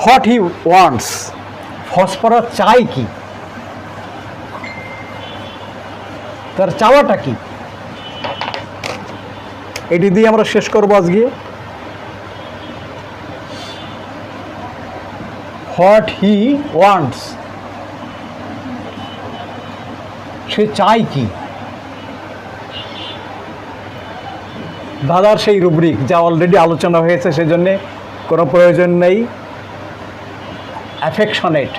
What he wants. Phosphorus চাই কি? তার চাওয়াটা কি? এটি দিয়ে আমরা শেষ করব আজকে। What he wants? সে চায় কি? দাদার সেই রুব্রিক যা অলরেডি আলোচনা হয়েছে সেজন্যে কোনো প্রয়োজন নেই। অ্যাফেকশনেট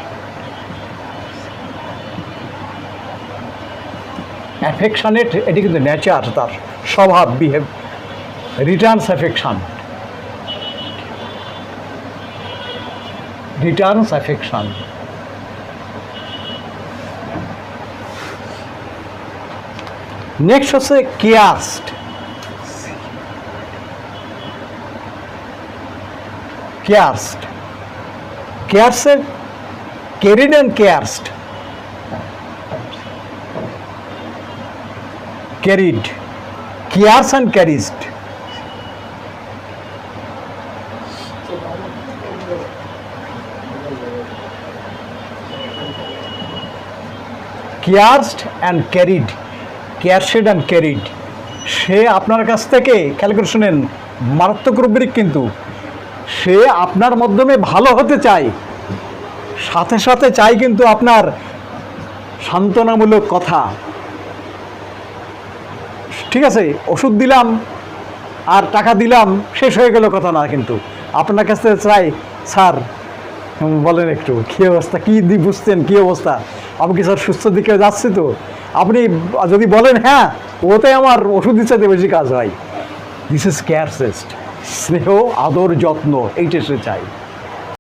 অ্যাফেকশনেট এটি কিন্তু নেচার তার স্বভাব behave returns affection returns affection next হচ্ছে caressed caressed কেয়ার্সের carried and caressed. Carried caress and carried caressed and carried caressed and carried সে আপনার কাছ থেকে খেয়াল করে শুনেন মারাত্মক রুব্রিক কিন্তু সে আপনার মাধ্যমে ভালো হতে চায়। সাথে সাথে চাই কিন্তু আপনার সান্ত্বনামূলক কথা। ঠিক আছে, ওষুধ দিলাম আর টাকা দিলাম, শেষ হয়ে গেল কথা না কিন্তু। আপনার কাছ চাই, স্যার বলেন একটু, কী অবস্থা? কী দি বুঝতেন কী অবস্থা? আমি কি স্যার সুস্থ দিকে যাচ্ছি তো? আপনি যদি বলেন হ্যাঁ ওতে আমার ওষুধ দিচ্ছে বেশি কাজ হয়। দিস ইজ কেয়ারসেস্ট স্নেহ আদর যত্ন এইটা সে চাই